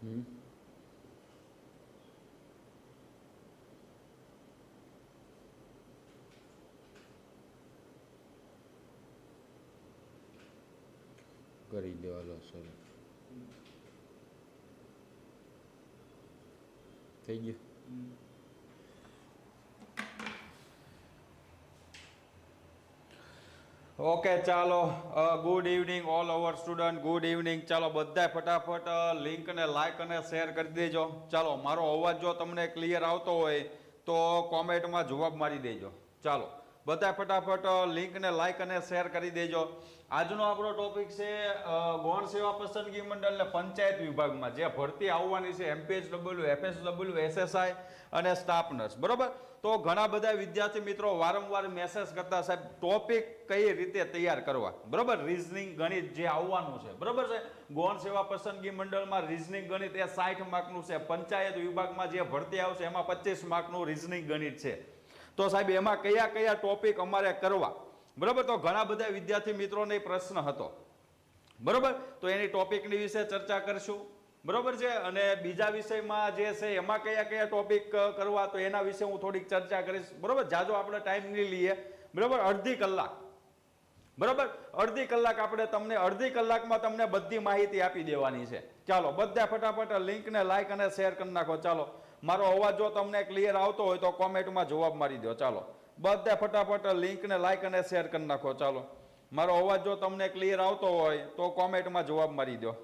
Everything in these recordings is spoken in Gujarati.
હમ કરી દો હાલો સર થઈ ગયું ઓકે ચાલો good evening all over student good evening ચાલો બધા ફટાફટ લિંકને લાઈક અને શેર કરી દેજો. ચાલો, મારો અવાજ જો તમને ક્લિયર આવતો હોય, તો કોમેન્ટમાં જવાબ મારી દેજો. ચાલો. બધા ફટાફટ લિંકને લાઈક અને શેર કરી દેજો. આજનો આપણો ટોપિક છે ગૌણ સેવા પસંદગી મંડળ ને પંચાયત વિભાગમાં. જે ભરતી આવવાની છે એમપીએચડબલ્યુ એફએસડબલ્યુ એસએસઆઈ અને સ્ટાફ નર્સ બરોબર? તો ઘણા બધા વિદ્યાર્થી મિત્રો વારંવાર મેસેજ કરતા, સાહેબ ટોપિક કઈ રીતે તૈયાર કરવા? બરોબર? રિઝનિંગ ગણિત જે આવવાનું છે. બરોબર છે? ગૌણ સેવા પસંદગી મંડળમાં રિઝનિંગ ગણિત એ સાઠ માર્કનું છે. પંચાયત વિભાગમાં જે ભરતી આવશે, એમાં પચીસ માર્કનું રિઝનિંગ ગણિત છે. તો સાહેબ, એમાં કયા કયા ટોપિક અમારે કરવા? બરોબર? તો ઘણા બધા વિદ્યાર્થી મિત્રોને પ્રશ્ન હતો. બરોબર? તો એની ટોપિકની વિશે ચર્ચા કરશું. બરોબર છે? અને બીજા વિષયમાં જે છે, એમાં કયા કયા ટોપિક કરવા, તો એના વિશે હું થોડીક ચર્ચા કરીશ. બરોબર? જાજો આપણે ટાઈમ નહીં લઈએ. બરોબર? અડધી કલાક. બરોબર? અડધી કલાક આપણે તમને, અડધી કલાકમાં તમને બધી માહિતી આપી દેવાની છે. ચાલો, બધા ફટાફટ લિંકને લાઈક અને શેર કરી નાખો. ચાલો. મારો અવાજ જો તમને ક્લિયર આવતો હોય તો કોમેન્ટમાં જવાબ મારી દો ચાલો. બધા ફટાફટ લિંકને લાઈક અને શેર કરી નાખો. ચાલો. મારો અવાજ જો તમને ક્લિયર આવતો હોય તો કોમેન્ટમાં જવાબ મારી દો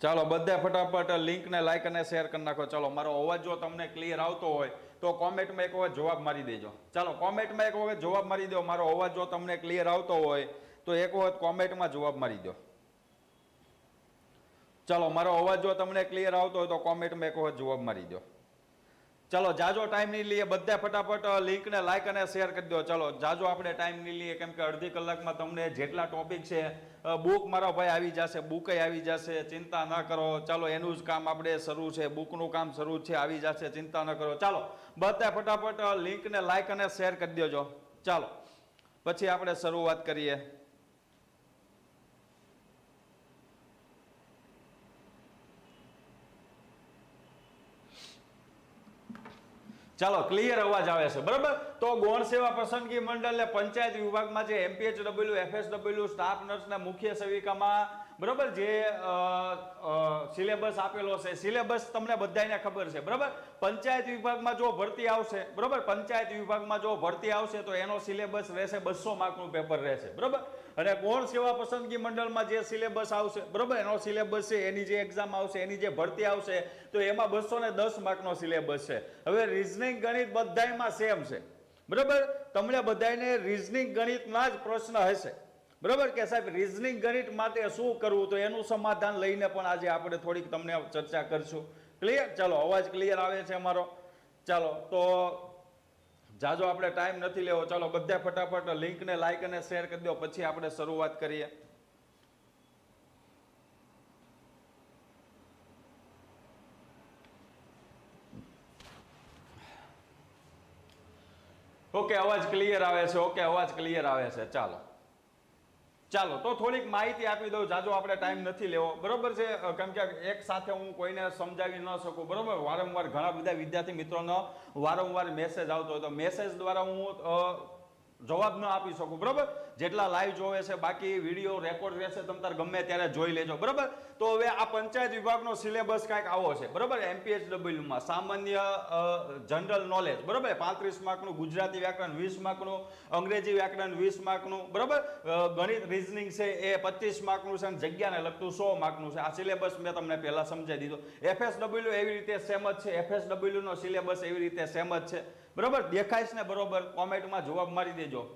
ચાલો બધા ફટાફટ લિંકને લાઈક અને શેર કરી નાખો. ચાલો, મારો અવાજ જો તમને ક્લિયર આવતો હોય, તો કોમેન્ટમાં એક વખત જવાબ મારી દેજો. ચાલો કોમેન્ટમાં એક વખત જવાબ મારી દો. મારો અવાજ જો તમને ક્લિયર આવતો હોય, તો એક વખત કોમેન્ટમાં જવાબ મારી દો. ચાલો, મારો અવાજ જો તમને ક્લિયર આવતો હોય, તો કોમેન્ટમાં એક વખત જવાબ મારી દો. ચાલો, જાજો ટાઈમ નહીં લઈએ બધા ફટાફટ લિંકને લાઈક અને શેર કરી દો. ચાલો, જાજો આપણે ટાઈમ નહીં લઈએ. કેમ કે અડધી કલાકમાં તમને જેટલા ટોપિક છે બુક મારો ભાઈ આવી જશે બુકે આવી જશે, ચિંતા ન કરો. ચાલો, એનું જ કામ આપણે શરૂ છે બુકનું કામ શરૂ છે, આવી જશે, ચિંતા ન કરો. ચાલો, બધા ફટાફટ લિંકને લાઈક અને શેર કરી દેજો. ચાલો, પછી આપણે શરૂઆત કરીએ. ચાલો ક્લિયર અવાજ આવે છે, બરાબર? તો ગૌણ સેવા પસંદગી મંડળ ને પંચાયત વિભાગમાં જે MPH W FS W staff નર્સના મુખ્ય સેવિકામાં, બરાબર, જે સિલેબસ આપેલો છે સિલેબસ તમને બધાને ખબર છે, બરાબર? પંચાયત વિભાગમાં જો ભરતી આવશે, બરાબર? પંચાયત વિભાગમાં જો ભરતી આવશે તો એનો સિલેબસ રહેશે બસો માર્કનું પેપર રહેશે, બરાબર? અને કોણ સેવા પસંદગી મંડળમાં જે સિલેબસ આવશે, બરાબર? એનો સિલેબસ છે, એની જે એક્ઝામ આવશે, એની જે ભરતી આવશે, તો એમાં બસો ને દસ માર્કનો સિલેબસ છે. હવે રિઝનિંગ ગણિત બધાયમાં સેમ છે. બરાબર? તમને બધાને રિઝનિંગ ગણિતના જ પ્રશ્ન હશે. બરાબર? કે સાહેબ રિઝનિંગ ગણિત માટે શું કરવું? તો એનું સમાધાન લઈને પણ આજે આપણે થોડીક તમને ચર્ચા કરશું. ક્લિયર ચાલો, અવાજ ક્લિયર આવે છે અમારો. ચાલો, તો જાજો આપણે ટાઈમ નથી લેવો, ચાલો બધા ફટાફટ લિંકને લાઈક અને શેર કરી દો, પછી આપણે શરૂઆત કરીએ. ઓકે અવાજ ક્લિયર આવે છે ઓકે અવાજ ક્લિયર આવે છે, ચાલો. ચાલો, તો થોડીક માહિતી આપી દઉં. જાજો આપણે ટાઈમ નથી લેવો. બરોબર છે? કેમ કે એક સાથે હું કોઈને સમજાવી ન શકું. બરોબર? વારંવાર ઘણા બધા વિદ્યાર્થી મિત્રોનો વારંવાર મેસેજ આવતો હોય તો મેસેજ દ્વારા હું જવાબ ન આપી શકું, બરોબર? જેટલા લાઈવ જોવે છે, બાકી વીડિયો રેકોર્ડ રહેશે, તમે તાર ગમે ત્યારે જોઈ લેજો, બરોબર? તો હવે આ પંચાયત વિભાગનો સિલેબસ કાંઈક આવો છે, બરોબર? એમપીએચડબલ્યુમાં સામાન્ય જનરલ નોલેજ બરોબર? પાંત્રીસ માર્કનું ગુજરાતી વ્યાકરણ, વીસ માર્કનું અંગ્રેજી વ્યાકરણ, વીસ માર્કનું, બરોબર? ગણિત રિઝનિંગ છે એ પચીસ માર્કનું છે અને જગ્યાને લગતું સો માર્કનું છે. આ સિલેબસ મેં તમને પહેલા સમજાવી દીધો. એફએસડબલ્યુ એવી રીતે સેમ જ છે. એફએસડબલ્યુ નો સિલેબસ એવી રીતે સેમ જ છે. બરોબર? દેખાય છે ને બરોબર? કોમેન્ટમાં જવાબ મારી દેજો.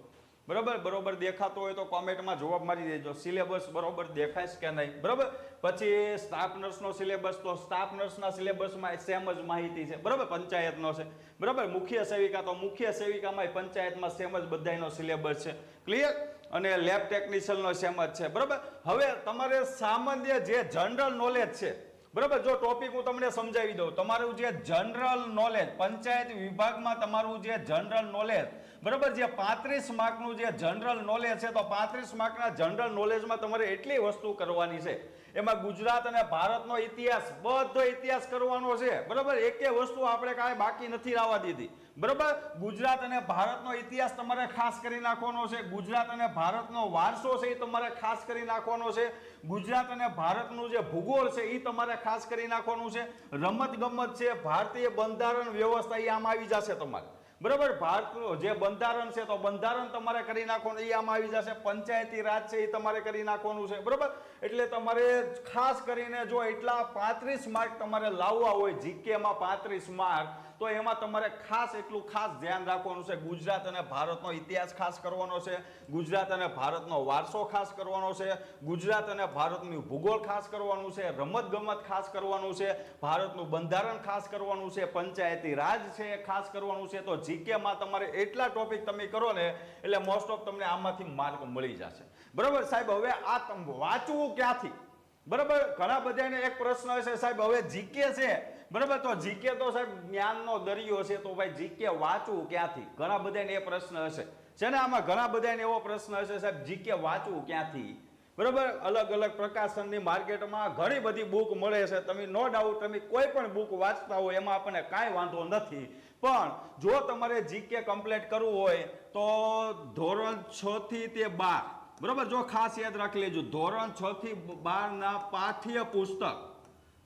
બરોબર? બરોબર દેખાતો હોય તો કોમેન્ટમાં જવાબ મારી દેજો. સિલેબસ બરોબર દેખાય કે નહીં? બરોબર? પછી સ્ટાફ નર્સનો સિલેબસ તો સ્ટાફ નર્સના સિલેબસમાં સેમ જ માહિતી છે. બરોબર? પંચાયતનો છે. બરોબર? મુખ્ય સેવિકા તો મુખ્ય સેવિકામાં પંચાયતમાં સેમ જ બધાયનો સિલેબસ છે. ક્લિયર અને લેબ ટેકનિશિયનનો સેમ જ છે. બરોબર? હવે તમારે સામાન્ય જે જનરલ નોલેજ છે બરાબર, જો ટોપિક હું તમને સમજાવી દઉં, તમારું જે જનરલ નોલેજ પંચાયત વિભાગમાં તમારું જે જનરલ નોલેજ બરાબર, જે પાંત્રીસ માર્કનું જે જનરલ નોલેજ છે, તો પાંત્રીસ માર્કના જનરલ નોલેજમાં તમારે એટલી વસ્તુ કરવાની છે. એમાં ગુજરાત અને ભારતનો ઇતિહાસ, બધો ઇતિહાસ કરવાનો છે. બરાબર? એકે વસ્તુ આપણે કાંઈ બાકી નથી આવવા દીધી. બરાબર? ગુજરાત અને ભારતનો ઇતિહાસ તમારે ખાસ કરી નાખવાનો છે. ગુજરાત અને ભારતનો વારસો છે એ તમારે ખાસ કરી નાખવાનો છે. ગુજરાત અને ભારતનું જે ભૂગોળ છે એ તમારે ખાસ કરી નાખવાનું છે. રમત ગમત છે, ભારતીય બંધારણ વ્યવસ્થા એ આમાં આવી જશે તમારે. બરાબર? ભારતનું જે બંધારણ છે તો બંધારણ તમારે કરી નાખવાનું એ આમાં આવી જશે. પંચાયતી રાજ છે એ તમારે કરી નાખવાનું છે. બરાબર? એટલે તમારે ખાસ કરીને જો એટલા પાંત્રીસ માર્ક તમારે લાવવા હોય, જીકેમાં પાંત્રીસ માર્ક તો એમાં તમારે ખાસ એટલું ખાસ ધ્યાન રાખવાનું છે. ગુજરાત અને ભારતનો ઇતિહાસ ખાસ કરવાનો છે. ગુજરાત અને ભારતનો વારસો ખાસ કરવાનો છે. ગુજરાત અને ભારતનું ભૂગોળ ખાસ કરવાનું છે. રમત ગમત ખાસ કરવાનું છે. ભારતનું બંધારણ ખાસ કરવાનું છે. પંચાયતી રાજ છે એ ખાસ કરવાનું છે. તો જીકેમાં તમારે એટલા ટોપિક તમે કરો ને, એટલે મોસ્ટ ઓફ તમને આમાંથી માર્ક મળી જશે. બરાબર સાહેબ, હવે આ વાંચવું ક્યાંથી? બરાબર? ઘણા બધાને એક પ્રશ્ન હશે સાહેબ, હવે જીકે છે. બરાબર? તો જીકે તો, સાહેબ, જ્ઞાનનો દરિયો છે, તો ભાઈ જીકે વાંચવું ક્યાંથી? ઘણા બધાને એ પ્રશ્ન હશે. છે ને આમાં ઘણા બધાને એવો પ્રશ્ન હશે, સાહેબ, જીકે વાંચવું ક્યાંથી? બરાબર? અલગ અલગ પ્રકાશનની માર્કેટમાં ઘણી બધી બુક મળે છે. તમે નો ડાઉટ, તમે કોઈ પણ બુક વાંચતા હોય, એમાં આપણને કાંઈ વાંધો નથી. પણ જો તમારે જીકે કમ્પ્લીટ કરવું હોય, તો ધોરણ છ થી તે બાર બરાબર, જો ખાસ યાદ રાખી લેજો, ધોરણ છ થી બારના પાઠ્ય પુસ્તક,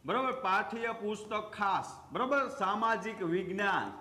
બરાબર, પાઠ્ય પુસ્તક ખાસ, બરાબર, સામાજિક વિજ્ઞાન,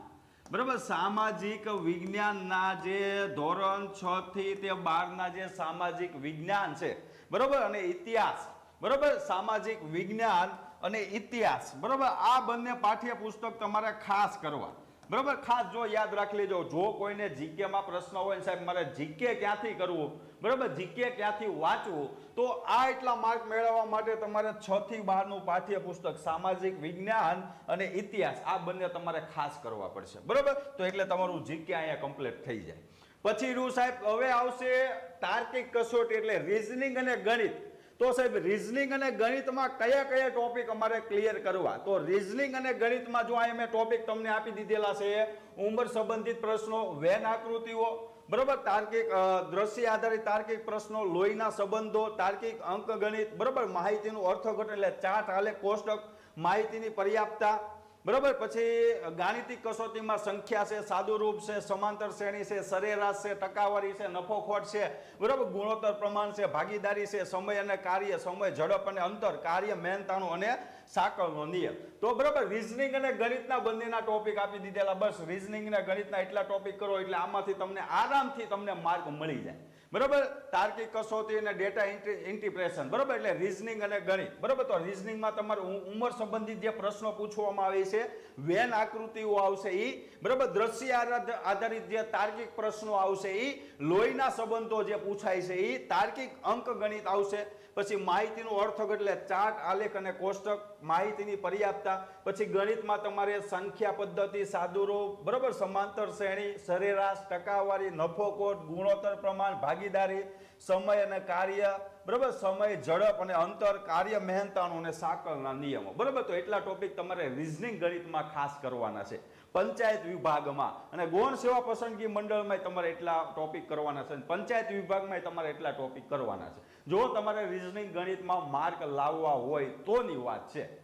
બરાબર, સામાજિક વિજ્ઞાનના જે ધોરણ છ થી તે બારના જે સામાજિક વિજ્ઞાન છે, બરાબર, અને ઇતિહાસ, બરાબર, સામાજિક વિજ્ઞાન અને ઇતિહાસ, બરાબર, આ બંને પાઠ્ય પુસ્તક તમારે ખાસ કરવા. બરાબર? ખાસ જો યાદ રાખી લેજો, જો કોઈને જીકે માં પ્રશ્ન હોય સાહેબ, મારે જીકે ક્યાંથી કરવું? બરાબર? જીકે ક્યાંથી વાંચવું? તો આ એટલા માર્ક મેળવવા માટે તમારે છ થી બારનું પાઠ્ય પુસ્તક સામાજિક વિજ્ઞાન અને ઇતિહાસ, આ બંને તમારે ખાસ કરવા પડશે. બરાબર? તો એટલે તમારું જીકે અહીંયા કમ્પ્લીટ થઈ જાય. પછી રૂ સાહેબ, હવે આવશે તાર્કિક કસોટી એટલે રીઝનિંગ અને ગણિત. તો સાહેબ રીઝનિંગ અને ગણિતમાં કયા કયા ટોપિક અમારે ક્લિયર કરવા? તો રીઝનિંગ અને ગણિતમાં જો અહીંયા મેં ટોપિક તમને આપી દીધેલા છે, ઉંમર સંબંધિત પ્રશ્નો, વેન આકૃતિઓ, બરાબર? તાર્કિક દ્રશ્ય આધારિત તાર્કિક પ્રશ્નો, લોહીના સંબંધો, તાર્કિક અંકગણિત, બરાબર? માહિતીનું અર્થઘટન એટલે ચાર્ટ હાલે કોષ્ટક, માહિતીની પર્યાપ્તતા બરાબર? પછી ગાણિતિક કસોટીમાં સંખ્યા છે સાદુરૂપ છે, સમાંતર શ્રેણી છે, સરેરાશ છે, ટકાવારી છે નફો ખોટ છે. બરાબર? ગુણોત્તર પ્રમાણ છે, ભાગીદારી છે, સમય અને કાર્ય, સમય, ઝડપ અને અંતર, કાર્ય, મહેનતાણું અને સાંકળનો નિયમ તો બરાબર? રિઝનિંગ અને ગણિતના બંનેના ટોપિક આપી દીધેલા. બસ રિઝનિંગ અને ગણિતના એટલા ટોપિક કરો એટલે આમાંથી તમને, આરામથી તમને માર્ક મળી જાય. બરાબર? તાર્કિક કસોટી અને ડેટા ઇન્ટિપ્રેશન બરાબર? એટલે રીઝનિંગ અને ગણિત. બરાબર? તો રીઝનિંગમાં તમારે ઉંમર સંબંધિત જે પ્રશ્નો પૂછવામાં આવે છે, વેન આકૃતિઓ આવશે એ બરાબર? દ્રશ્ય આધાર- આધારિત જે તાર્કિક પ્રશ્નો આવશે એ લોહીના સંબંધો જે પૂછાય છે એ તાર્કિક અંક ગણિત આવશે. પછી માહિતીનું અર્થઘટ એટલે ચાર્ટ, આલેખ અને કોષ્ટક માહિતીની પર્યાપ્તતા. પછી ગણિતમાં તમારે સંખ્યા પદ્ધતિ સાદુરો બરાબર, સમાંતર શ્રેણી, સરેરાશ, ટકાવારી નફો કોટ ગુણોત્તર પ્રમાણ, ભાગીદારી, સમય અને કાર્ય, બરાબર, સમય, ઝડપ અને અંતર, કાર્ય મહેનતાણું અને સાંકળના નિયમો. બરાબર, તો એટલા ટોપિક તમારે રિઝનિંગ ગણિતમાં ખાસ કરવાના છે. પંચાયત વિભાગમાં. અને ગૌણ સેવા પસંદગી મંડળમાં તમારે એટલા ટોપિક કરવાના છે પંચાયત વિભાગમાં તમારે એટલા ટોપિક કરવાના છે. જો તમારે રિઝનિંગ ગણિતમાં માર્ક લાવવા હોય તોની વાત છે.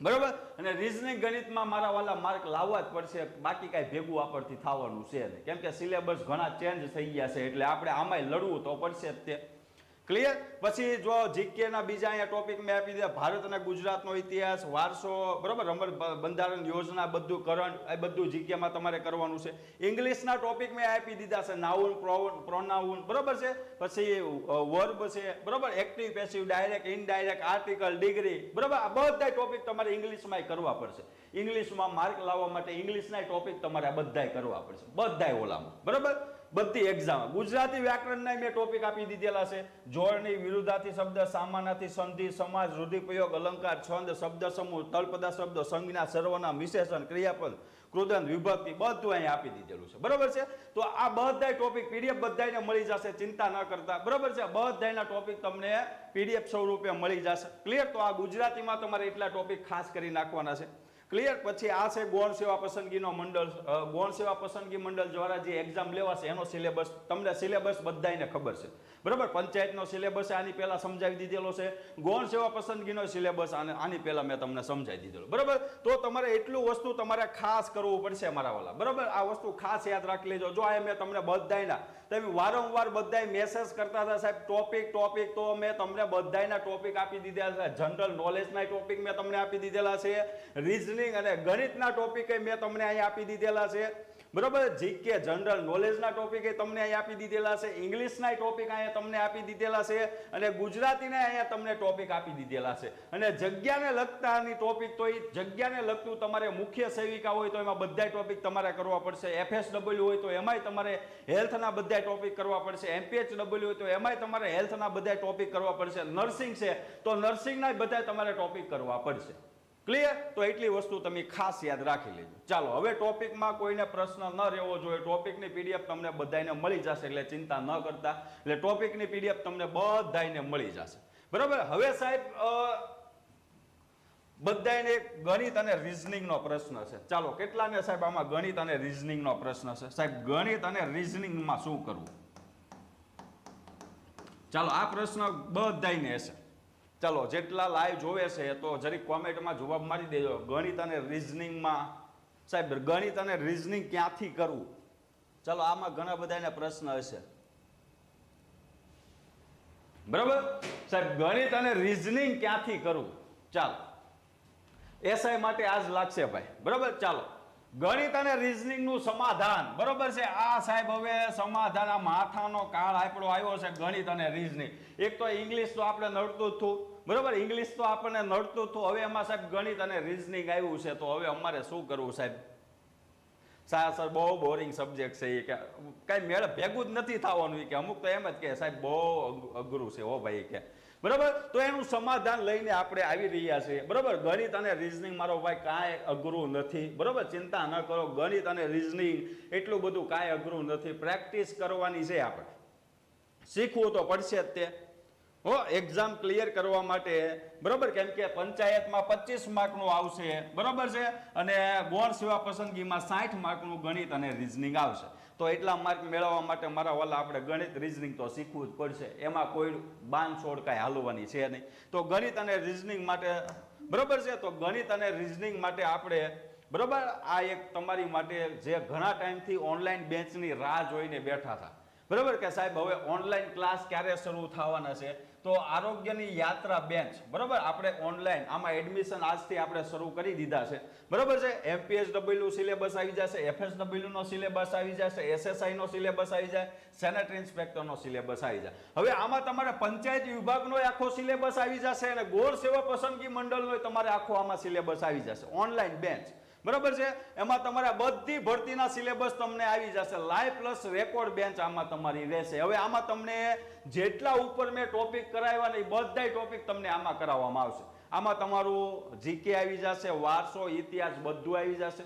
બરાબર? અને રિઝનિંગ ગણિતમાં મારા વાલા માર્ક લાવવા જ પડશે, બાકી કાંઈ ભેગું આપણથી થવાનું છે નહીં. કેમ કે સિલેબસ ઘણા ચેન્જ થઈ ગયા છે, એટલે આપણે આમાંય લડવું તો પડશે જ તે. ક્લિયર પછી જો જીકે ના બીજા અહીંયા ટોપિક મેં આપી દીધા, ભારત અને ગુજરાતનો ઇતિહાસ, વારસો, બરાબર? રમત બંધારણ યોજના, બધું કરંટ એ બધું જીકેમાં તમારે કરવાનું છે. ઇંગ્લિશના ટોપિક મેં આપી દીધા છે નાઉન પ્રોન પ્રોનાઉન બરાબર છે? પછી વર્બ છે, બરાબર? Active passive direct indirect article degree બરાબર? આ બધા ટોપિક તમારે ઇંગ્લિશમાં કરવા પડશે. ઇંગ્લિશમાં માર્ક લાવવા માટે ઇંગ્લિશના ટોપિક તમારે બધાય કરવા પડશે. બધાય ઓલામાં. બરાબર? બધી એક્ઝામ ગુજરાતી વ્યાકરણના મેં ટોપિક આપી દીધેલા છે. જોડણી વિરુદ્ધાથી શબ્દ સામાનાથી સંધિ, સમાજ રૂઢિપ્રયોગ અલંકાર, છંદ, શબ્દ સમૂહ તળપદા શબ્દ, સંજ્ઞા સર્વનામ વિશેષણ ક્રિયાપદ કૃદંત વિભક્તિ, બધું અહીંયા આપી દીધેલું છે. બરોબર છે? તો આ બધા ટોપિક પીડીએફ બધાને મળી જશે. ચિંતા ન કરતા. બરાબર છે? બધાના ટોપિક તમને પીડીએફ સ્વરૂપે મળી જશે. ક્લિયર તો આ ગુજરાતીમાં તમારે એટલા ટોપિક ખાસ કરી નાખવાના છે. ક્લિયર પછી આ છે ગૌણ સેવા પસંદગીનો મંડળ. ગૌણ સેવા પસંદગી મંડળ દ્વારા જે એક્ઝામ લેવાશે, એનો સિલેબસ તમને સિલેબસ બધાને ખબર છે. બરાબર? પંચાયતનો સિલેબસ આની પહેલાં સમજાવી દીધેલો છે. ગૌણ સેવા પસંદગીનો સિલેબસ આને, આની પહેલાં મેં તમને સમજાવી દીધેલો. બરાબર? તો તમારે એટલું વસ્તુ તમારે ખાસ કરવું પડશે મારા વાલા. બરાબર? આ વસ્તુ ખાસ યાદ રાખી લેજો. જો આ મેં તમને બધાયના તમે વારંવાર બધાય મેસેજ કરતા હતા સાહેબ ટોપિક ટોપિક તો મેં તમને બધાયના ટોપિક આપી દીધેલા છે. જનરલ નોલેજના ટોપિક મેં તમને આપી દીધેલા છે. રીઝનિંગ અને ગણિતના ટોપિકે મેં તમને અહીં આપી દીધેલા છે. બરોબર? જીકે જનરલ નોલેજના ટોપિક તમને અહીં આપી દીધેલા છે. ઇંગ્લિશના ટોપિક અહીંયા તમને આપી દીધેલા છે અને ગુજરાતીને અહીંયા તમને ટોપિક આપી દીધેલા છે. અને જગ્યાને લગતાની ટોપિક તો એ જગ્યાને લગતું તમારે મુખ્ય સેવિકા હોય તો એમાં બધા ટોપિક તમારે કરવા પડશે. એફએસડબલ્યુ હોય તો એમાંય તમારે હેલ્થના બધા ટોપિક કરવા પડશે. એમપીએચડબલ્યુ હોય તો એમાંય તમારે હેલ્થના બધા ટોપિક કરવા પડશે. નર્સિંગ છે તો નર્સિંગના બધા તમારે ટોપિક કરવા પડશે. ક્લિયર તો એટલી વસ્તુ તમે ખાસ યાદ રાખી લેજો. ચાલો, હવે ટોપિકમાં કોઈને પ્રશ્ન ન રહેવો જોઈએ. ટોપિકની પીડીએફ તમને બધાને મળી જશે, એટલે ચિંતા ન કરતા. એટલે ટોપિકની પીડીએફ તમને બધાને મળી જશે. બરાબર? હવે સાહેબ બધાને ગણિત અને રિઝનિંગનો પ્રશ્ન છે. ચાલો, કેટલાને સાહેબ આમાં ગણિત અને રિઝનિંગનો પ્રશ્ન છે? સાહેબ, ગણિત અને રિઝનિંગમાં શું કરવું? ચાલો, આ પ્રશ્ન બધાને હશે. ચાલો, જેટલા લાઈવ જોવે છે, તો જરીક કોમેન્ટમાં જવાબ મારી દેજો. ગણિત અને રિઝનિંગમાં સાહેબ, ગણિત અને રિઝનિંગ ક્યાંથી કરવું? ચાલો, આમાં ઘણા બધાને પ્રશ્ન હશે. બરાબર? સાહેબ, ગણિત અને રિઝનિંગ ક્યાંથી કરવું? ચાલો. એસઆઈ માટે આજ લાગશે ભાઈ. બરાબર? ચાલો. ગણિત અને રિઝનિંગનું સમાધાન. બરોબર છે? આ સાહેબ હવે સમાધાન આ માથાનો કાળ આપણો આવ્યો છે ગણિત અને રિઝનિંગ. એક તો ઇંગ્લિશ તો આપણે નડતું જ હતું. બરોબર? ઇંગ્લિશ તો આપણને નડતું હતું. હવે એમાં સાહેબ ગણિત અને રિઝનિંગ આવ્યું છે. તો હવે અમારે શું કરવું સાહેબ? સાહેબ સર બહુ બોરિંગ સબ્જેક્ટ છે એ કે કાંઈ મેળ ભેગું જ નથી થવાનું કે. અમુક તો એમ જ કે સાહેબ બહુ અઘરું છે હો ભાઈ કે. બરાબર? તો એનું સમાધાન લઈને આપણે આવી રહ્યા છીએ. બરાબર? ગણિત અને રિઝનિંગ મારો ભાઈ કાંઈ અઘરું નથી. બરાબર? ચિંતા ન કરો. ગણિત અને રિઝનિંગ એટલું બધું કાંઈ અઘરું નથી. પ્રેક્ટિસ કરવાની છે આપણે. શીખવું તો પડશે જ તે. હો એક્ઝામ ક્લિયર કરવા માટે, બરોબર, કેમ કે પંચાયતમાં પચીસ માર્કનું આવશે, બરોબર છે? અને ગોળ સેવા પસંદગીમાં સાઠ માર્કનું ગણિત અને રિઝનિંગ આવશે. તો એટલા માર્ક મેળવવા માટે મારા વાલા આપણે ગણિત રિઝનિંગ તો શીખવું જ પડશે. એમાં કોઈ બાંધછોડ કાંઈ હાલવાની છે નહીં. તો ગણિત અને રિઝનિંગ માટે, બરોબર છે? તો ગણિત અને રિઝનિંગ માટે આપણે, બરોબર, આ એક તમારી માટે જે ઘણા ટાઈમથી ઓનલાઈન બેન્ચની રાહ જોઈને બેઠા હતા. બરાબર કે સાહેબ, હવે ઓનલાઈન ક્લાસ ક્યારે શરૂ થવાના છે? તો આરોગ્યની યાત્રા બેન્ચ, બરાબર? આપણે ઓનલાઈન આમાં એડમિશન આજથી આપણે શરૂ કરી દીધા છે. બરાબર છે? એમપીએસડબલ્યુ સિલેબસ આવી જશે એફએસડબલ્યુ નો સિલેબસ આવી જશે એસએસઆઈ નો સિલેબસ આવી જાય સેનેટરી ઇન્સ્પેક્ટર નો સિલેબસ આવી જાય. હવે આમાં તમારે પંચાયત વિભાગનો આખો સિલેબસ આવી જશે અને ગોળ સેવા પસંદગી મંડળનો તમારે આખો આમાં સિલેબસ આવી જશે. ઓનલાઈન બેન્ચ બરાબર છે? એમાં તમારે બધી ભરતીના સિલેબસ તમને આવી જશે. લાઈવ પ્લસ રેકોર્ડ બેન્ચ આમાં તમારી રહેશે. હવે આમાં તમને જેટલા ઉપર મેં ટોપિક કરાવ્યા ને એ બધાય ટોપિક તમને આમાં કરાવવામાં આવશે. આમાં તમારું જીકે આવી જશે, વારસો, ઇતિહાસ બધું આવી જશે.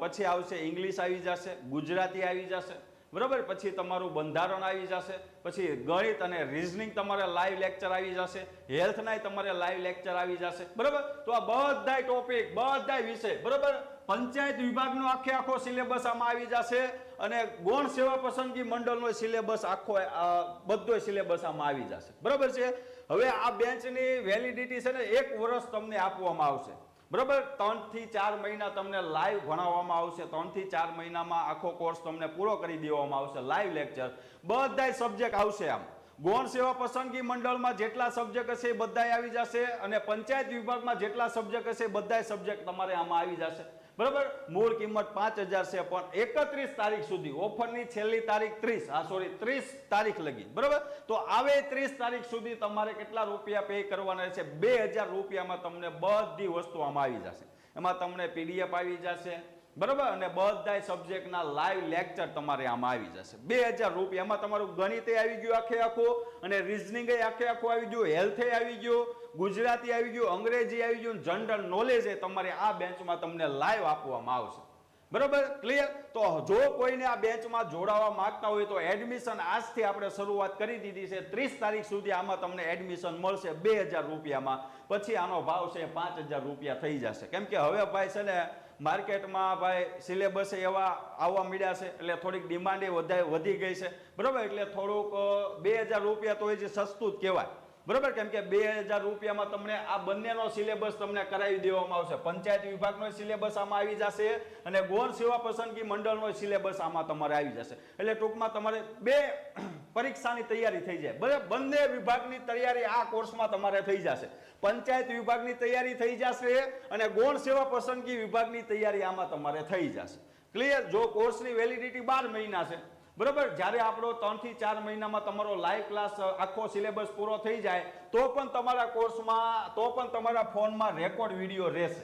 પછી આવશે ઇંગ્લિશ આવી જશે, ગુજરાતી આવી જશે. બરાબર? પછી તમારું બંધારણ આવી જશે, પછી ગણિત અને રિઝનિંગ તમારે લાઈવ લેક્ચર આવી જશે હેલ્થના તમારે લાઈવ લેક્ચર આવી જશે, બરાબર? તો આ બધાય ટોપિક બધાય વિષય, બરાબર? પંચાયત વિભાગનો આખે આખો સિલેબસ આમાં આવી જશે અને ગૌણ સેવા પસંદગી મંડળનો સિલેબસ આખો બધો સિલેબસ આમાં આવી જશે. બરાબર છે? હવે આ બેન્ચની વેલિડિટી છે ને એક વર્ષ તમને આપવામાં આવશે. બરાબર? ત્રણથી ચાર મહિના તમને લાઈવ ભણાવવામાં આવશે. ત્રણથી ચાર મહિનામાં આખો કોર્સ તમને પૂરો કરી દેવામાં આવશે. લાઈવ લેક્ચર બધાય સબ્જેક્ટ આવશે આમ. ગૌણ સેવા પસંદગી મંડળમાં જેટલા સબ્જેક્ટ હશે એ બધાય આવી જશે અને પંચાયત વિભાગમાં જેટલા સબ્જેક્ટ હશે એ બધાય સબ્જેક્ટ તમારે આમાં આવી જશે. બરાબર? મૂળ કિંમત પાંચ હજાર છે, પણ એકત્રીસ તારીખ સુધી, ઓફરની છેલ્લી તારીખ ત્રીસ, હા સોરી ત્રીસ તારીખ લગી, બરાબર? તો આવે ત્રીસ તારીખ સુધી તમારે કેટલા રૂપિયા પે કરવાના છે બે હજાર રૂપિયામાં તમને બધી વસ્તુ આમાં આવી જશે. એમાં તમને પીડીએફ આવી જશે, બરાબર? અને બધા સબ્જેક્ટના લાઈવ લેક્ચર તમારે આમાં આવી જશે. બે હજાર રૂપિયામાં તમારું ગણિત આવી ગયું આખે આખું, અને રિઝનિંગ આખે આખું આવી ગયું હેલ્થ આવી ગયું ગુજરાતી આવી ગયું, અંગ્રેજી આવી ગયું, જનરલ નોલેજ એ તમારે આ બેન્ચમાં તમને લાઈવ આપવામાં આવશે. બરાબર? ક્લિયર તો જો કોઈને આ બેન્ચમાં જોડાવા માંગતા હોય તો એડમિશન આજથી આપણે શરૂઆત કરી દીધી છે. ત્રીસ તારીખ સુધી આમાં તમને એડમિશન મળશે બે હજાર રૂપિયામાં. પછી આનો ભાવ છે પાંચ હજાર રૂપિયા થઈ જશે. કેમ કે હવે ભાઈ છે ને, માર્કેટમાં ભાઈ સિલેબસ એવા આવવા મળ્યા છે, એટલે થોડીક ડિમાન્ડ એ વધારે વધી ગઈ છે. બરાબર? એટલે થોડુંક બે હજાર રૂપિયા તો એ જે સસ્તું જ કહેવાય. બરાબર? કેમ કે બે હજાર રૂપિયામાં તમને આ બંનેનો સિલેબસ તમને કરાવી દેવામાં આવશે. પંચાયત વિભાગનો સિલેબસ આમાં આવી જશે અને ગૌણ સેવા પસંદગી મંડળનો સિલેબસ આમાં તમારે આવી જશે. એટલે ટૂંકમાં તમારે બે પરીક્ષાની તૈયારી થઈ જાય. બરાબર? બંને વિભાગની તૈયારી આ કોર્સમાં તમારે થઈ જશે. પંચાયત વિભાગની તૈયારી થઈ જશે અને ગૌણ સેવા પસંદગી વિભાગની તૈયારી આમાં તમારે થઈ જશે. ક્લિયર જો કોર્સની વેલિડિટી બાર મહિના છે બરોબર? જ્યારે આપણો ત્રણથી ચાર મહિનામાં તમારો લાઈવ ક્લાસ આખો સિલેબસ પૂરો થઈ જાય, તો પણ તમારા કોર્સમાં તો પણ તમારા ફોનમાં રેકોર્ડ વીડિયો રહેશે.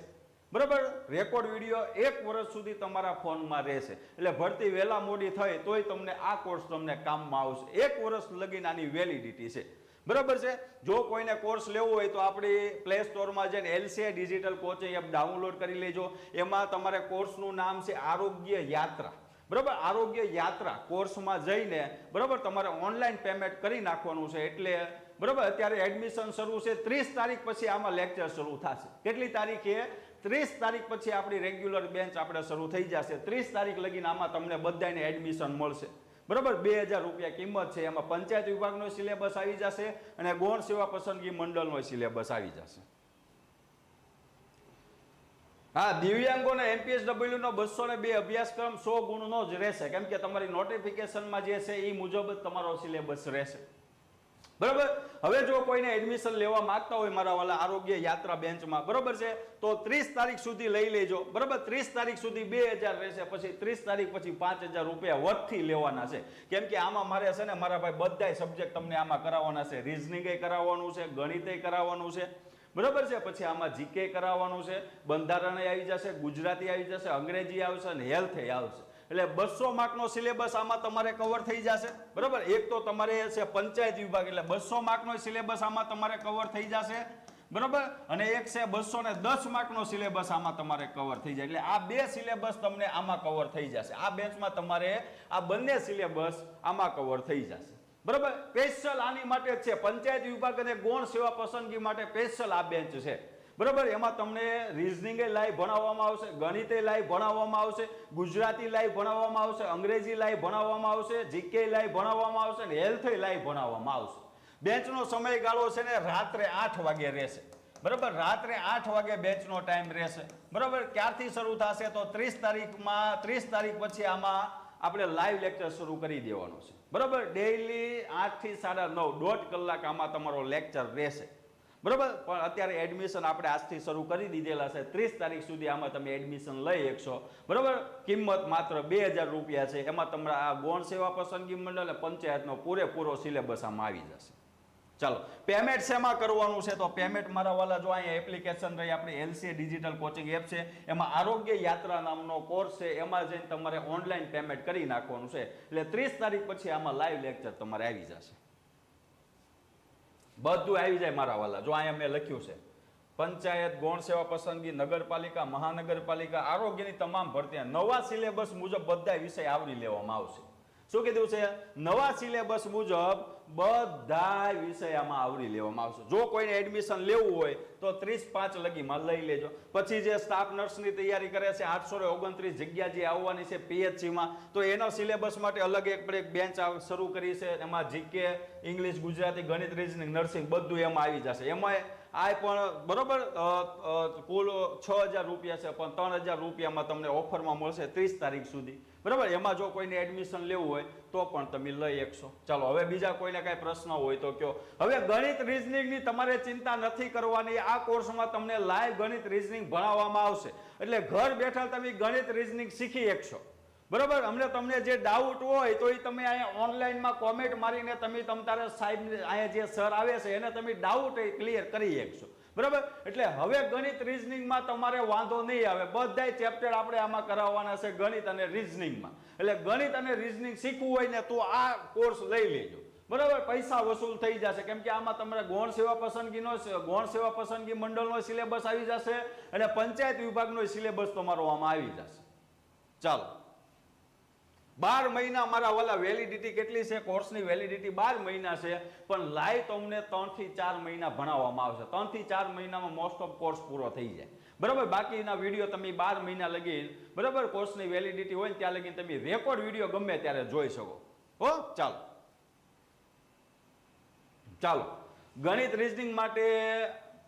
બરાબર? રેકોર્ડ વીડિયો એક વર્ષ સુધી તમારા ફોનમાં રહેશે. એટલે ભરતી વહેલા મોડી થઈ, તોય તમને આ કોર્સ તમને કામમાં આવશે. એક વર્ષ લગીને આની વેલિડિટી છે. બરાબર છે? જો કોઈને કોર્સ લેવો હોય, તો આપણી પ્લે સ્ટોરમાં જઈને LCI digital coaching app download કરી લેજો. એમાં તમારે કોર્સનું નામ છે આરોગ્ય યાત્રા. બરાબર? આરોગ્ય યાત્રા, કોર્સમાં જઈને, બરાબર? તમારે ઓનલાઈન પેમેન્ટ કરી નાખવાનું છે એટલે, બરાબર? અત્યારે એડમિશન શરૂ છે, ત્રીસ તારીખ પછી આમાં લેક્ચર શરૂ થશે. કેટલી તારીખે? ત્રીસ તારીખ પછી આપણી રેગ્યુલર બેન્ચ આપણે શરૂ થઈ જશે. ત્રીસ તારીખ લગીને આમાં તમને બધાને એડમિશન મળશે. બરાબર? બે હજાર રૂપિયા કિંમત છે. એમાં પંચાયત વિભાગનો સિલેબસ આવી જશે અને ગૌણ સેવા પસંદગી મંડળનો સિલેબસ આવી જશે. હા, દિવ્યાંગોને એમપીએસડબલ્યુ નો બસો ને બે અભ્યાસક્રમ સો ગુણનો જ રહેશે. કેમ કે તમારી નોટિફિકેશનમાં જે છે એ મુજબ તમારો સિલેબસ રહેશે. બરાબર? હવે જો કોઈને એડમિશન લેવા માંગતા હોય મારા વાલા આરોગ્ય યાત્રા બેન્ચમાં બરાબર છે? તો ત્રીસ તારીખ સુધી લઈ લેજો. બરાબર? ત્રીસ તારીખ સુધી બે હજાર રહેશે, પછી ત્રીસ તારીખ પછી પાંચ હજાર રૂપિયા વધથી લેવાના છે. કેમ કે આમાં મારે છે ને, મારા ભાઈ બધાય સબ્જેક્ટ તમને આમાં કરાવવાના છે. રિઝનિંગ કરાવવાનું છે, ગણિતે કરાવવાનું છે. બરાબર છે? પછી આમાં જીકે કરાવવાનું છે, બંધારણ આવી જશે, ગુજરાતી આવી જશે, અંગ્રેજી આવશે અને હેલ્થ આવશે. એટલે બસો માર્કનો સિલેબસ આમાં તમારે કવર થઈ જશે. બરાબર? એક તો તમારે છે પંચાયત વિભાગ, એટલે બસો માર્કનો સિલેબસ આમાં તમારે કવર થઈ જશે. બરાબર? અને એક છે બસો ને દસ માર્કનો સિલેબસ આમાં તમારે કવર થઈ જાય. એટલે આ બે સિલેબસ તમને આમાં કવર થઈ જશે. આ બેન્ચમાં તમારે આ બંને સિલેબસ આમાં કવર થઈ જશે. બરાબર? સ્પેશિયલ આની માટે છે. પંચાયત વિભાગ અને ગૌણ સેવા પસંદગી માટે સ્પેશિયલ આ બેન્ચ છે. બરાબર? એમાં તમને રિઝનિંગે લાઈવ ભણાવવામાં આવશે, ગણિતે લાઈવ ભણાવવામાં આવશે, ગુજરાતી લાઈવ ભણાવવામાં આવશે, અંગ્રેજી લાઈવ ભણાવવામાં આવશે જીકે લાઈવ ભણાવવામાં આવશે અને હેલ્થ લાઈવ ભણાવવામાં આવશે. બેન્ચનો સમયગાળો છે ને રાત્રે આઠ વાગે રહેશે. બરાબર? રાત્રે આઠ વાગે બેન્ચનો ટાઈમ રહેશે. બરાબર? ક્યારથી શરૂ થશે? તો ત્રીસ તારીખમાં, ત્રીસ તારીખ પછી આમાં આપણે લાઈવ લેક્ચર શરૂ કરી દેવાનું છે. બરાબર? ડેઇલી આઠથી સાડા નવ, દોઢ કલાક આમાં તમારો લેક્ચર રહેશે. બરાબર? પણ અત્યારે એડમિશન આપણે આજથી શરૂ કરી દીધેલા છે. ત્રીસ તારીખ સુધી આમાં તમે એડમિશન લઈ શકશો. બરાબર? કિંમત માત્ર બે હજાર રૂપિયા છે. એમાં તમારા આ ગૌણ સેવા પસંદગી મંડળ અને પંચાયતનો પૂરેપૂરો સિલેબસ આમાં આવી જશે. ચાલો પેમેન્ટ શેમાં કરવાનું છે? તો પેમેન્ટ મારા વાલા જો અહીંયા એપ્લિકેશન રહી, આપણી એલસીએ ડિજિટલ કોચિંગ એપ છે, એમાં આરોગ્ય યાત્રા નામનો કોર્સ છે, એમાં જઈને તમારે ઓનલાઈન પેમેન્ટ કરી નાખવાનું છે. એટલે ત્રીસ તારીખ પછી આમાં લાઈવ લેક્ચર તમારે આવી જશે. બધું આવી જાય મારા વાલા. જો અહીંયા મેં લખ્યું છે, પંચાયત, ગૌણ સેવા પસંદગી, નગરપાલિકા, મહાનગરપાલિકા, આરોગ્યની તમામ ભરતી નવા સિલેબસ મુજબ બધા વિષય આવરી લેવામાં આવશે. શું કીધું છે? નવા સિલેબસ મુજબ બધા વિષય આમાં આવરી લેવામાં આવશે. જો કોઈને એડમિશન લેવું હોય, તો ત્રીસ પાંચ લગીમાં લઈ લેજો. પછી જે સ્ટાફ નર્સની તૈયારી કરે છે, આઠસો ઓગણત્રીસ જગ્યા જે આવવાની છે પીએચસીમાં તો એના સિલેબસ માટે અલગ એક એક બેન્ચ શરૂ કરી છે. એમાં જીકે ઇંગ્લિશ ગુજરાતી, ગણિત રીઝનિંગ નર્સિંગ બધું એમાં આવી જશે. એમાં આ પણ, બરોબર? કુલ છ હજાર રૂપિયા છે, પણ ત્રણ હજાર રૂપિયામાં તમને ઓફરમાં મળશે ત્રીસ તારીખ સુધી. બરાબર? એમાં જો કોઈને એડમિશન લેવું હોય, તો પણ તમે લઈ શકશો ચાલો, હવે બીજા કોઈને કાંઈ પ્રશ્ન હોય તો કયો. હવે ગણિત રિઝનિંગની તમારે ચિંતા નથી કરવાની. આ કોર્સમાં તમને લાઈવ ગણિત રિઝનિંગ ભણાવવામાં આવશે. એટલે ઘર બેઠા તમે ગણિત રિઝનિંગ શીખી શકશો બરાબર? અમને તમને જે ડાઉટ હોય તો એ તમે અહીંયા ઓનલાઈનમાં કોમેન્ટ મારીને તમે તમ તારે સાહેબ અહીંયા જે સર આવે છે, એને તમે ડાઉટ એ ક્લિયર કરી શકશો. બરાબર? એટલે હવે ગણિત રિઝનિંગમાં તમારે વાંધો નહીં આવે. બધાય ચેપ્ટર આપણે આમાં કરાવવાના છે ગણિત અને રિઝનિંગમાં એટલે ગણિત અને રિઝનિંગ શીખવું હોય ને તો આ કોર્સ લઈ લેજો. બરાબર? પૈસા વસૂલ થઈ જશે. કેમ કે આમાં તમારે ગૌણ સેવા પસંદગીનો ગૌણ સેવા પસંદગી મંડળનો સિલેબસ આવી જશે અને પંચાયત વિભાગનો સિલેબસ તમારો આમાં આવી જશે. ચાલો. બાર મહિના મારા વાલા વેલિડિટી કેટલી છે? કોર્સની વેલિડિટી બાર મહિના છે, પણ લાઈવ તમને ત્રણથી ચાર મહિના ભણાવવામાં આવશે. ત્રણથી ચાર મહિનામાં મોસ્ટ ઓફ કોર્સ પૂરો થઈ જાય. બરાબર? બાકીના વીડિયો તમે બાર મહિના લગી બરાબર? કોર્સની વેલિડિટી હોય ને ત્યાં લગી તમે રેકોર્ડ વીડિયો ગમે ત્યારે જોઈ શકો. હો? ચાલો. ચાલો. ગણિત રિઝનિંગ માટે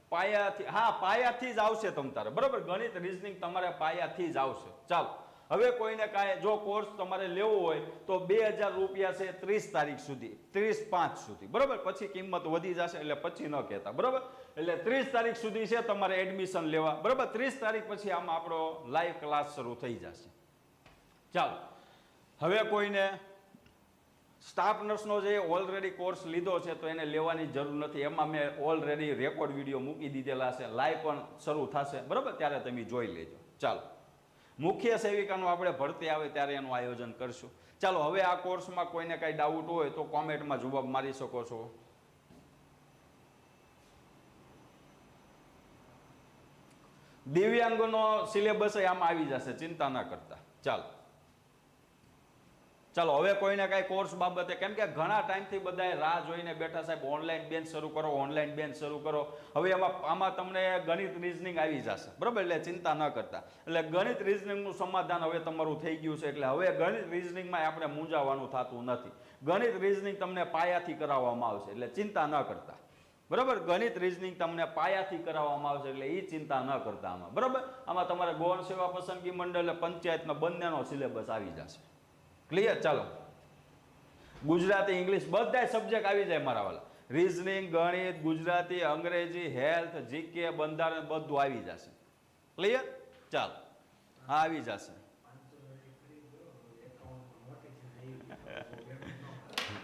પાયાથી, હા, પાયાથી જ આવશે તમ તારે. બરાબર? ગણિત રિઝનિંગ તમારે પાયાથી જ આવશે. ચાલો. હવે કોઈને કાંઈ, જો કોર્સ તમારે લેવો હોય, તો બે હજાર રૂપિયા છે ત્રીસ તારીખ સુધી, ત્રીસ પાંચ સુધી, બરાબર? પછી કિંમત વધી જશે એટલે પછી ન કહેતા, બરાબર? એટલે ત્રીસ તારીખ સુધી છે, તમારે એડમિશન લેવા, બરાબર? ત્રીસ તારીખ પછી આમાં આપણો લાઈવ ક્લાસ શરૂ થઈ જશે. ચાલો, હવે કોઈને સ્ટાફ નર્સનો જે ઓલરેડી કોર્સ લીધો છે, તો એને લેવાની જરૂર નથી. એમાં મેં ઓલરેડી રેકોર્ડ વીડિયો મૂકી દીધેલા છે લાઈવ પણ શરૂ થશે, બરાબર? ત્યારે તમે જોઈ લેજો. ચાલો. મુખ્ય સેવિકાનું આપણે ભરતી આવે ત્યારે એનું આયોજન કરશું. ચાલો, હવે આ કોર્સમાં કોઈને કાંઈ ડાઉટ હોય તો કોમેન્ટમાં જવાબ મારી શકો છો. દિવ્યાંગોનો સિલેબસ આમાં આવી જશે, ચિંતા ના કરતા. ચાલો. ચાલો, હવે કોઈને કાંઈ કોર્સ બાબતે, કેમ કે ઘણા ટાઈમથી બધાએ રાહ જોઈને બેઠા સાહેબ ઓનલાઈન બેન શરૂ કરો ઓનલાઈન બેન શરૂ કરો. હવે એમાં, આમાં તમને ગણિત રિઝનિંગ આવી જશે. બરાબર? એટલે ચિંતા ન કરતા. એટલે ગણિત રિઝનિંગનું સમાધાન હવે તમારું થઈ ગયું છે, એટલે હવે ગણિત રિઝનિંગમાં આપણે મૂંઝાવાનું થતું નથી. ગણિત રિઝનિંગ તમને પાયાથી કરાવવામાં આવશે, એટલે ચિંતા ન કરતા. બરાબર? ગણિત રિઝનિંગ તમને પાયાથી કરાવવામાં આવશે, એટલે એ ચિંતા ન કરતા આમાં. બરાબર? આમાં તમારે ગૌણ સેવા પસંદગી મંડળ પંચાયતનો બંનેનો સિલેબસ આવી જશે. ક્લિયર ચાલો. ગુજરાતી ઇંગ્લિશ બધા સબ્જેક્ટ આવી જાય મારા વાળા રીઝનિંગ ગણિત ગુજરાતી અંગ્રેજી હેલ્થ જીકે બંધારણ બધું આવી જશે. ક્લિયર ચાલો. હા આવી જશે.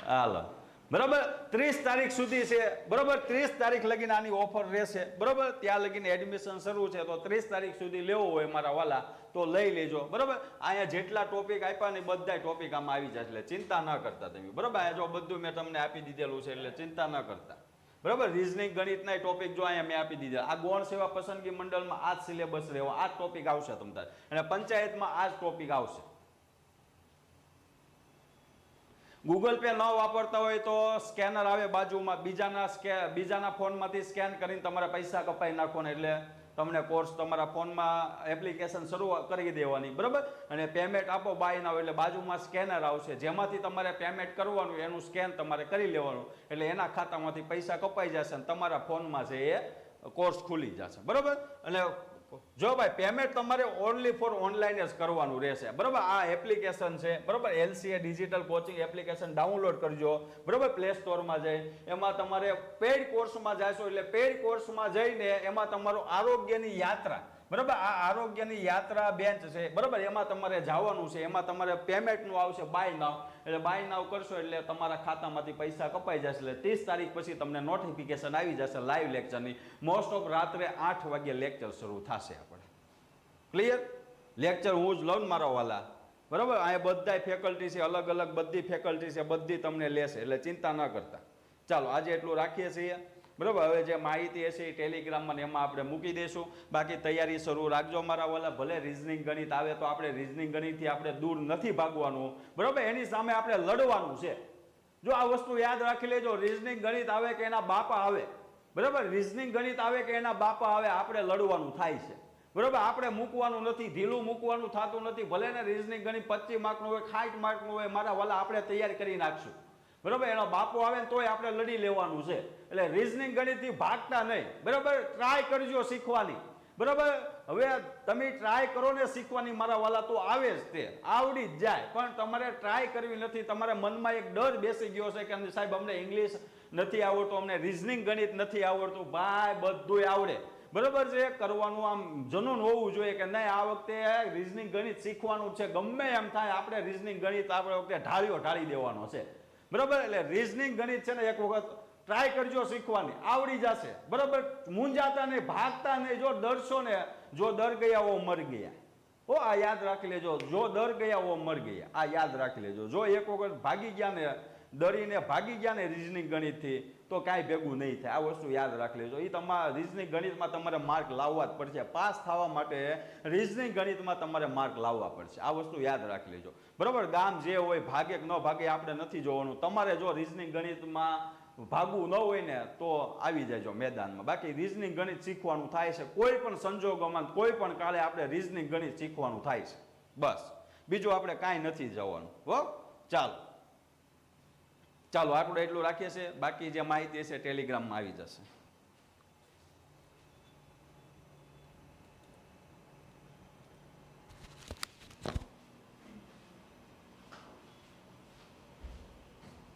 હાલો. બરાબર? ત્રીસ તારીખ સુધી છે. બરાબર? ત્રીસ તારીખ લગીને આની ઓફર રહેશે. બરાબર? ત્યાં લગીને એડમિશન શરૂ છે. તો ત્રીસ તારીખ સુધી લેવો હોય મારા વાલા, તો લઈ લેજો. બરાબર? અહીંયા જેટલા ટોપિક આપ્યા ને બધા ટોપિક આમાં આવી જશે. એટલે ચિંતા ન કરતા તમે. બરાબર? અહીંયા જો બધું મેં તમને આપી દીધેલું છે, એટલે ચિંતા ન કરતા. બરાબર? રિઝનિંગ ગણિતના ટોપિક જો અહીંયા મેં આપી દીધા. આ ગૌણ સેવા પસંદગી મંડળમાં આ જ સિલેબસ રહેવા. આ ટોપિક આવશે તમારે અને પંચાયતમાં આ જ ટોપિક આવશે. ગૂગલ પે ન વાપરતા હોય તો સ્કેનર આવે બાજુમાં. બીજાના સ્કે, બીજાના ફોનમાંથી સ્કેન કરીને તમારા પૈસા કપાઈ નાખવાના. એટલે તમને કોર્સ તમારા ફોનમાં એપ્લિકેશન શરૂ કરી દેવાની. બરાબર? અને પેમેન્ટ આપો, બાય ના એટલે બાજુમાં સ્કેનર આવશે. જેમાંથી તમારે પેમેન્ટ કરવાનું એનું સ્કેન તમારે કરી લેવાનું. એટલે એના ખાતામાંથી પૈસા કપાઈ જશે અને તમારા ફોનમાં છે એ કોર્સ ખુલી જશે. બરાબર? અને જો ભાઈ પેમેન્ટ તમારે ઓનલી ફોર ઓનલાઈન જ કરવાનું રહેશે. બરાબર? આ એપ્લિકેશન છે. બરાબર? LCA digital coaching application download કરજો. બરાબર? પ્લે સ્ટોરમાં જઈ. એમાં તમારે પેડ કોર્સમાં જાશો એટલે પેડ કોર્સમાં જઈને એમાં તમારું આરોગ્યની યાત્રા બરાબર? આ આરોગ્યની યાત્રા બેન્ચ છે. બરાબર? એમાં તમારે જવાનું છે. એમાં તમારે પેમેન્ટનું આવશે બાય નાવ એટલે બાય નાવ કરશો એટલે તમારા ખાતામાંથી પૈસા કપાઈ જશે. એટલે ત્રીસ તારીખ પછી તમને નોટિફિકેશન આવી જશે લાઈવ લેક્ચરની મોસ્ટ ઓફ રાત્રે આઠ વાગે લેક્ચર શરૂ થશે આપણે. ક્લિયર લેક્ચર હું જ લઉં મારા વાલા. બરાબર? અહીંયા બધાય ફેકલ્ટી છે અલગ અલગ બધી ફેકલ્ટી છે, બધી તમને લેશે. એટલે ચિંતા ન કરતા. ચાલો, આજે એટલું રાખીએ છીએ. બરાબર? હવે જે માહિતી હશે એ ટેલિગ્રામમાં એમાં આપણે મૂકી દઈશું બાકી તૈયારી શરૂ રાખજો મારા વાલા. ભલે રિઝનિંગ ગણિત આવે તો આપણે રિઝનિંગ ગણિતથી આપણે દૂર નથી ભાગવાનું. બરાબર? એની સામે આપણે લડવાનું છે. જો આ વસ્તુ યાદ રાખી લેજો. રિઝનિંગ ગણિત આવે કે એના બાપા આવે. બરાબર? રિઝનિંગ ગણિત આવે કે એના બાપા આવે, આપણે લડવાનું થાય છે. બરાબર? આપણે મૂકવાનું નથી, ઢીલું મૂકવાનું થતું નથી. ભલે ને રિઝનિંગ ગણિત પચીસ માર્કનું હોય સાઠ માર્કનું હોય, મારા વાલા, આપણે તૈયાર કરી નાખશું. બરાબર? એનો બાપો આવે ને તોય આપણે લડી લેવાનું છે. એટલે રિઝનિંગ ગણિતથી ભાગતા નહીં. બરાબર? ટ્રાય કરજો શીખવાની. બરાબર? હવે તમે ટ્રાય કરો ને શીખવાની મારા વાલા તો આવે જ તે. આવડી જ જાય. પણ તમારે ટ્રાય કરવી નથી. તમારે મનમાં એક ડર બેસી ગયો છે કે સાહેબ અમને ઇંગ્લિશ નથી આવડતું, અમને રિઝનિંગ ગણિત નથી આવડતું. ભાઈ બધું આવડે. બરાબર છે? કરવાનું આમ જનૂન હોવું જોઈએ કે નહીં? આ વખતે રિઝનિંગ ગણિત શીખવાનું છે. ગમે એમ થાય, આપણે રિઝનિંગ ગણિત આપણે વખતે ઢાળ્યો ઢાળી દેવાનો છે. બરાબર? એટલે રિઝનિંગ ગણિત છે ને એક વખત ટ્રાય કરજો શીખવાની. આવડી જશે. બરાબર? મૂંઝાતા નહીં ભાગતા નહીં જો ડરશો ને, જો ડર ગયા ઓ મર ગયા. ઓ આ યાદ રાખી લેજો. જો ડર ગયા ઓ મર ગયા. આ યાદ રાખી લેજો. જો એક વખત ભાગી ગયા ને ડરીને ભાગી ગયા ને રિઝનિંગ ગણિતથી, તો કાંઈ ભેગું નહીં થાય. આ વસ્તુ યાદ રાખી લેજો. એ તમારા રિઝનિંગ ગણિતમાં તમારે માર્ક લાવવા જ પડશે. પાસ થવા માટે રિઝનિંગ ગણિતમાં તમારે માર્ક લાવવા પડશે. આ વસ્તુ યાદ રાખી લેજો. બરાબર? ગામ જે હોય, ભાગે કે ન ભાગે આપણે નથી જોવાનું. તમારે જો રિઝનિંગ ગણિતમાં ભાગવું ન હોય ને, તો આવી જાયજો મેદાનમાં. બાકી રીઝનિંગ ગણિત શીખવાનું થાય છે. કોઈ પણ સંજોગોમાં કોઈ પણ કાળે આપણે રીઝનિંગ ગણિત શીખવાનું થાય છે. બસ. બીજું આપણે કાંઈ નથી જવાનું. હો? ચાલો. ચાલો આપણે એટલું રાખીએ છીએ. બાકી જે માહિતી છે ટેલિગ્રામમાં આવી જશે.